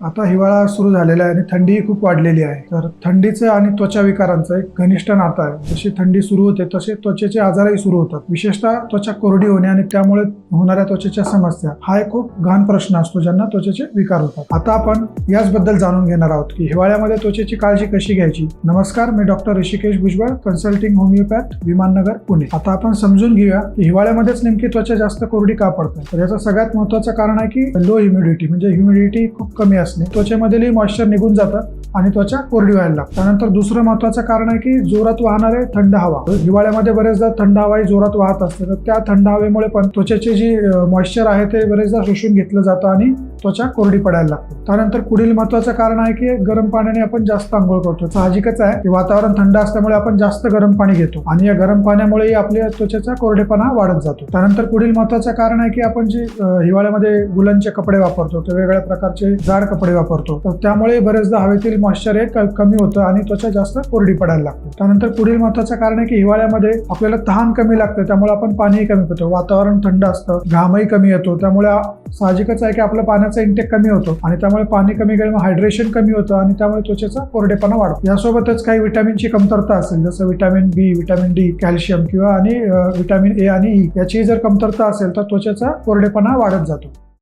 आता हिवाळा सुरू झालेला आहे आणि थंडीही खूप वाढलेली आहे. तर थंडीचं आणि त्वचा विकारांचं एक घनिष्ठ नातं आहे. जशी थंडी सुरू होते तसे त्वचेचे आजारही सुरू होतात. विशेषतः त्वचा कोरडी होणे आणि त्यामुळे होणाऱ्या त्वचेच्या समस्या हा एक खूप घाण प्रश्न असतो ज्यांना त्वचेचे विकार होतात. आता आपण याचबद्दल जाणून घेणार आहोत की हिवाळ्यामध्ये त्वचेची काळजी कशी घ्यायची? नमस्कार मी doctor Rishikesh Bhujbal consulting homeopath Vimannagar Pune. आता आपण समजून घेऊया की हिवाळ्यामध्येच नेमकी त्वचा जास्त कोरडी का पडते? तर याचं सगळ्यात महत्त्वाचं कारण आहे की लो ह्युमिडिटी म्हणजे ह्युमिडिटी खूप कमी असते. असणे त्वचेमधीलही मॉइश्चर निघून जातं आणि त्वचा कोरडी व्हायला लागते. त्यानंतर दुसरं महत्वाचं कारण आहे की जोरात वाहणारे थंड हवा. हिवाळ्यामध्ये बरेचदा थंड हवा ही जोरात वाहत असते. तर त्या थंड हवेमुळे पण त्वचेचे जी मॉइश्चर आहे ते बरेचदा शोषून घेतलं जातं आणि त्वचा कोरडी पडायला लागते. त्यानंतर पुढील महत्त्वाचं कारण आहे की गरम पाण्याने आपण जास्त आंघोळ करतो. साहजिकच आहे की वातावरण थंड असल्यामुळे आपण जास्त गरम पाणी घेतो आणि या गरम पाण्यामुळेही आपल्या त्वचेचा कोरडेपणा वाढत जातो. त्यानंतर पुढील महत्त्वाचं कारण आहे की आपण जे हिवाळ्यामध्ये गुलांचे कपडे वापरतो ते वेगळ्या प्रकारचे जाड कपडे वापरतो. तर त्यामुळे बरेचदा हवेतील मॉइश्चर हे क- कमी होतं आणि त्वचा जास्त कोरडी पडायला लागते. त्यानंतर पुढील महत्त्वाचं कारण आहे की हिवाळ्यामध्ये आपल्याला तहान कमी लागते त्यामुळे आपण पाणीही कमी पितो. वातावरण थंड असतं घामही कमी येतो. त्यामुळे साहजिकच आहे की आपलं पाण्याचा इंटेक कमी होतो आणि त्यामुळे पाणी कमी गेल्यामुळे हायड्रेशन कमी होतं आणि त्यामुळे त्वचेचा कोरडेपणा वाढतो. यासोबतच काही विटॅमिनची कमतरता असेल जसं vitamin B vitamin D calcium किंवा आणि विटॅमिन ए आणि e ई याची जर कमतरता असेल तर त्वचेचा कोरडेपणा वाढत जातो.